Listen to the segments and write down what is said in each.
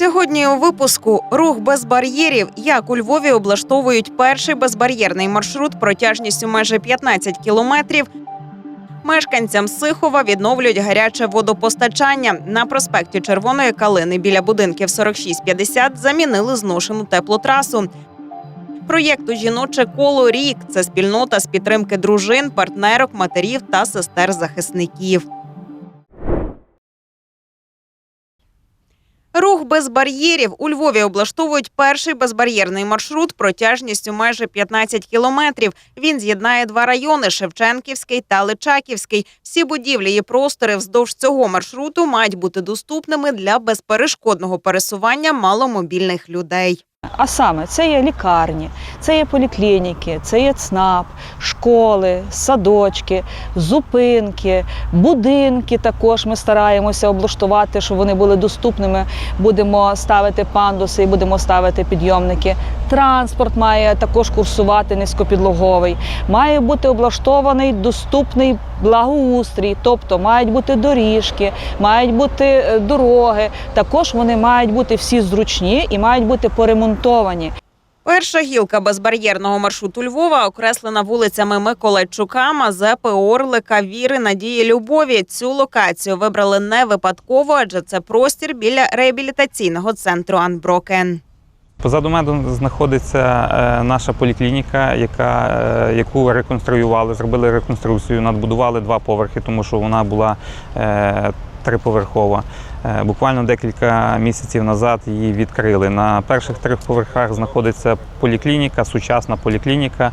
Сьогодні у випуску рух без бар'єрів. Як у Львові облаштовують перший безбар'єрний маршрут протяжністю майже 15 кілометрів. Мешканцям Сихова відновлюють гаряче водопостачання. На проспекті Червоної калини біля будинків 4650 замінили зношену теплотрасу. Проєкту Жіноче коло рік це спільнота з підтримки дружин, партнерок, матерів та сестер захисників. Рух без бар'єрів у Львові облаштовують перший безбар'єрний маршрут протяжністю майже 15 кілометрів. Він з'єднає два райони Шевченківський та Личаківський. Всі будівлі і простори вздовж цього маршруту мають бути доступними для безперешкодного пересування маломобільних людей. А саме це є лікарні, це є поліклініки, це є ЦНАП, школи, садочки, зупинки, будинки. Також ми стараємося облаштувати, щоб вони були доступними. Будемо ставити пандуси і будемо ставити підйомники. Транспорт має також курсувати низькопідлоговий. Має бути облаштований доступний благоустрій, тобто мають бути доріжки, мають бути е, дороги. Також вони мають бути всі зручні і мають бути поремонтовані. Перша гілка безбар'єрного маршруту Львова окреслена вулицями Миколайчука, Мазепи, Орлика, Віри, Надії, Любові. Цю локацію вибрали не випадково, адже це простір біля реабілітаційного центру Анброкен. Позаду мене знаходиться е, наша поліклініка, яка, е, яку реконструювали, зробили реконструкцію, надбудували два поверхи, тому що вона була е, триповерхова. Е, Буквально декілька місяців назад її відкрили. На перших трьох поверхах знаходиться поліклініка, сучасна поліклініка,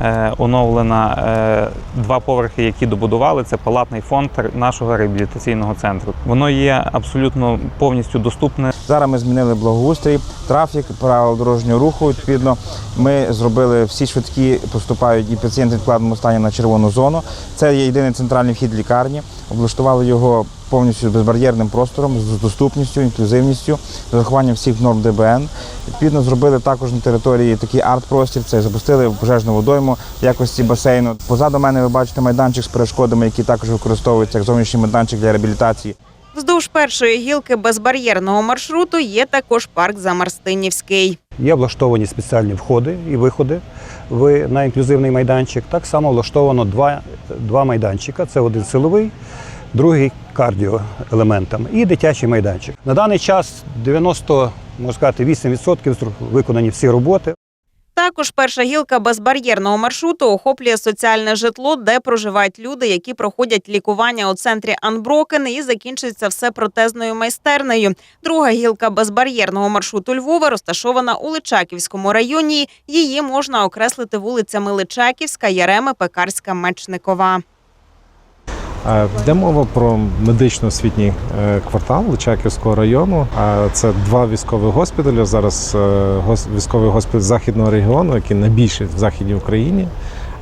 е, оновлена. Е, Два поверхи, які добудували, це палатний фонд нашого реабілітаційного центру. Воно є абсолютно повністю доступне Зараз ми змінили благоустрій, трафік, правила дорожнього руху. Відповідно, ми зробили всі швидкі, поступають і пацієнти в відкладеному стані на червону зону. Це є єдиний центральний вхід лікарні. Облаштували його повністю безбар'єрним простором, з доступністю, інклюзивністю, з урахуванням всіх норм ДБН. Відповідно, зробили також на території такий арт-простір. Це запустили пожежну водойму в якості басейну. Позаду мене ви бачите майданчик з перешкодами, який також використовується як зовнішній майданчик для реабілітації. Вздовж першої гілки безбар'єрного маршруту є також парк Замарстинівський. Є влаштовані спеціальні входи і виходи в, на інклюзивний майданчик. Так само влаштовано два, два майданчика. Це один силовий, другий кардіо елементами і дитячий майданчик. На даний час 90, можна сказати, 8% виконані всі роботи. Також перша гілка безбар'єрного маршруту охоплює соціальне житло, де проживають люди, які проходять лікування у центрі Анброкен, і закінчується все протезною майстернею. Друга гілка безбар'єрного маршруту Львова розташована у Личаківському районі. Її можна окреслити вулицями Личаківська, Яреми, Пекарська, Мечникова. Е, Йде мова про медично-освітній е, квартал Личаківського району. Це два військові госпіталі. Зараз е, військовий госпіталь західного регіону, який найбільший в західній Україні.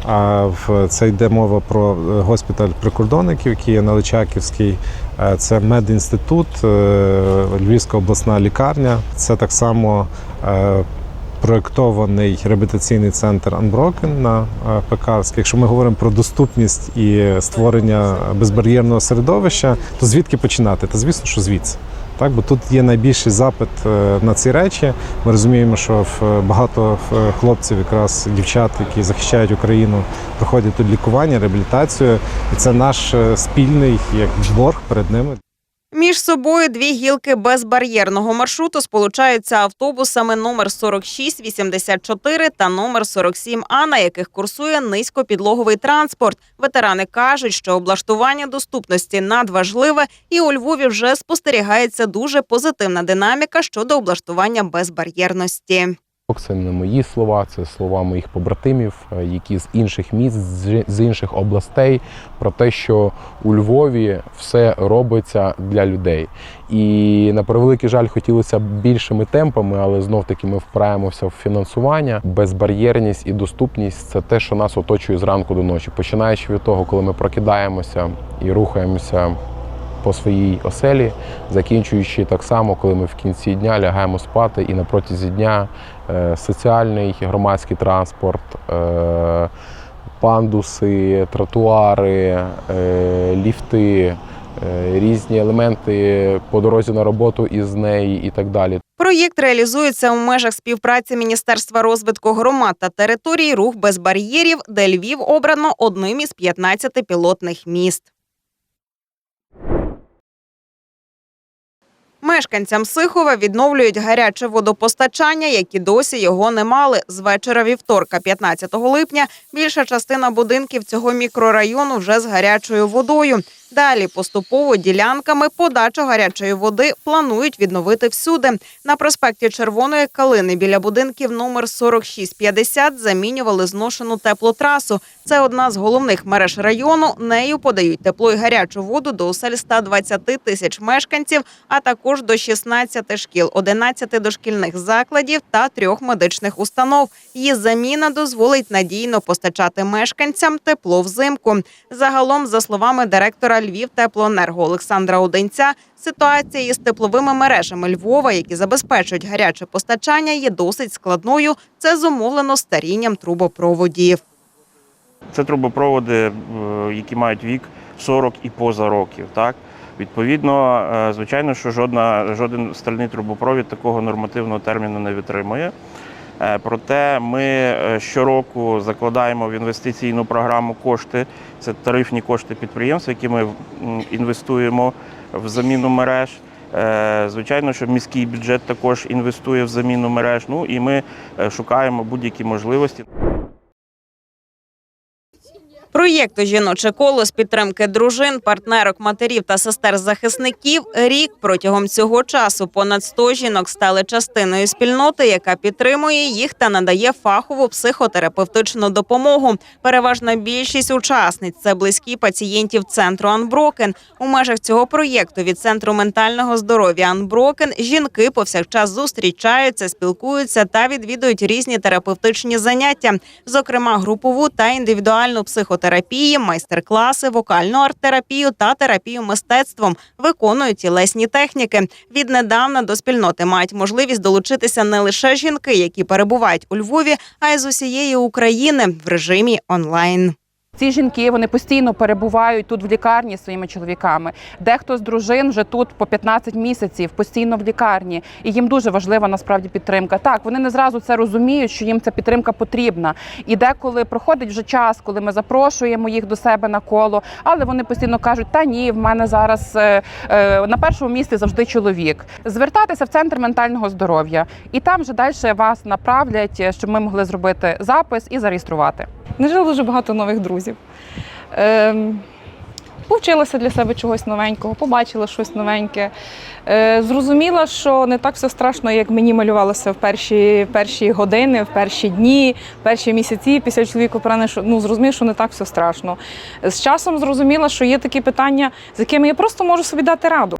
А в це йде мова про е, госпіталь прикордонників, який є на Личаківській. Це медінститут, Львівська обласна лікарня. Це так само е, проєктований реабілітаційний центр Unbroken на е, Пекарській. Якщо ми говоримо про доступність і створення безбар'єрного середовища, то звідки починати? Та звісно, що звідси. Так, бо тут є найбільший запит е, на ці речі. Ми розуміємо, що в- багато хлопців, якраз дівчат, які захищають Україну, проходять тут лікування, реабілітацію, і це наш е, спільний як борг перед ними. Між собою дві гілки безбар'єрного маршруту сполучаються автобусами номер 4684 та номер 47А, на яких курсує низькопідлоговий транспорт. Ветерани кажуть, що облаштування доступності надважливе, і у Львові вже спостерігається дуже позитивна динаміка щодо облаштування безбар'єрності. Це не мої слова, це слова моїх побратимів, е, які з інших міст, з- інших областей, про те, що у Львові все робиться для людей. І на превеликий жаль, хотілося б більшими темпами, але знов таки ми впираємося в фінансування. Безбар'єрність і доступність це те, що нас оточує зранку до ночі, починаючи від того, коли ми прокидаємося і рухаємося по своїй оселі, закінчуючи так само, коли ми в кінці дня лягаємо спати і на протязі дня е, соціальний громадський транспорт, е, пандуси, тротуари, е, ліфти, різні елементи по дорозі на роботу із неї і так далі. Проєкт реалізується у межах співпраці Міністерства розвитку громад та територій Рух без бар'єрів, де Львів обрано одним із 15 пілотних міст. Мешканцям Сихова відновлюють гаряче водопостачання, які досі його не мали. З вечора вівторка, 15 липня, більша частина будинків цього мікрорайону вже з гарячою водою. Далі поступово ділянками подачу гарячої води планують відновити всюди. На проспекті Червоної Калини біля будинків номер 4650 замінювали зношену теплотрасу. Це одна з головних мереж району. Нею подають тепло і гарячу воду до осель 120 тисяч мешканців, а також до 16 шкіл, 11 дошкільних закладів та трьох медичних установ. Її заміна дозволить надійно постачати мешканцям тепло взимку. Загалом, за словами директора Львів теплоенерго Олександра Одинця, ситуація із тепловими мережами Львова, які забезпечують гаряче постачання, є досить складною. Це зумовлено старінням трубопроводів. Це трубопроводи, е, які мають вік 40 і поза років. Так? Відповідно, е, звичайно, що жодна, жоден стальний трубопровід такого нормативного терміну не витримує. Е, Проте ми е, щороку закладаємо в інвестиційну програму кошти, це тарифні кошти підприємств, які ми інвестуємо в заміну мереж. Е, Звичайно, що міський бюджет також інвестує в заміну мереж. Ну і ми шукаємо будь-які можливості. Проєкту Жіноче коло з підтримки дружин, партнерок, матерів та сестер захисників рік протягом цього часу понад 100 жінок стали частиною спільноти, яка підтримує їх та надає фахову психотерапевтичну допомогу. Переважна більшість учасниць це близькі пацієнтів центру Анброкен. У межах цього проєкту від центру ментального здоров'я Анброкен жінки повсякчас зустрічаються, спілкуються та відвідують різні терапевтичні заняття, зокрема групову та індивідуальну психотерапію, майстер-класи, вокальну арт-терапію та терапію мистецтвом, виконують тілесні техніки. Віднедавна до спільноти мають можливість долучитися не лише жінки, які перебувають у Львові, а й з усієї України в режимі онлайн. Ці жінки вони постійно перебувають тут в лікарні своїми чоловіками. Дехто з дружин вже тут по 15 місяців, постійно в лікарні, і їм дуже важлива насправді підтримка. Так, вони не зразу це розуміють, що їм ця підтримка потрібна. І деколи проходить вже час, коли ми запрошуємо їх до себе на коло, але вони постійно кажуть: та ні, в мене зараз е, е, на першому місці завжди чоловік. Звертатися в центр ментального здоров'я, і там вже далі вас направлять, е, щоб ми могли зробити запис і зареєструвати. Нажила дуже багато нових друзів. Ем, Повчилася для себе чогось новенького, побачила щось новеньке. Е, зрозуміла, що не так все страшно, як мені малювалося в перші, перші години, в перші дні, в перші місяці після чоловіка поранення, що ну, зрозуміла, що не так все страшно. З часом зрозуміла, що є такі питання, з якими я просто можу собі дати раду.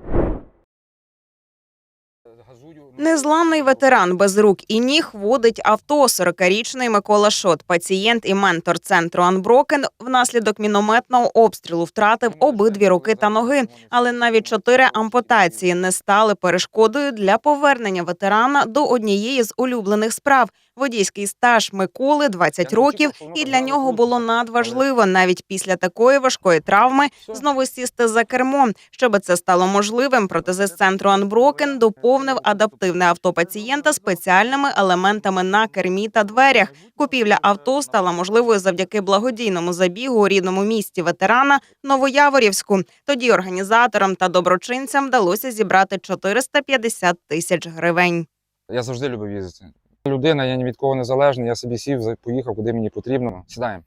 Незламний ветеран без рук і ніг водить авто. 40-річний Микола Шот, пацієнт і ментор центру Анброкен, внаслідок мінометного обстрілу втратив обидві руки та ноги. Але навіть чотири ампутації не стали перешкодою для повернення ветерана до однієї з улюблених справ. Водійський стаж Миколи 20 років, і для нього було надважливо навіть після такої важкої травми знову сісти за кермо. Щоб це стало можливим, протезист центру Анброкен доповнив адаптивне авто пацієнта спеціальними елементами на кермі та дверях. Купівля авто стала можливою завдяки благодійному забігу у рідному місті ветерана Новояворівську. Тоді організаторам та доброчинцям вдалося зібрати 450 тисяч гривень. Я завжди любив їздити людина, я ні від кого не залежний, я собі сів, поїхав, куди мені потрібно. Сідаємо.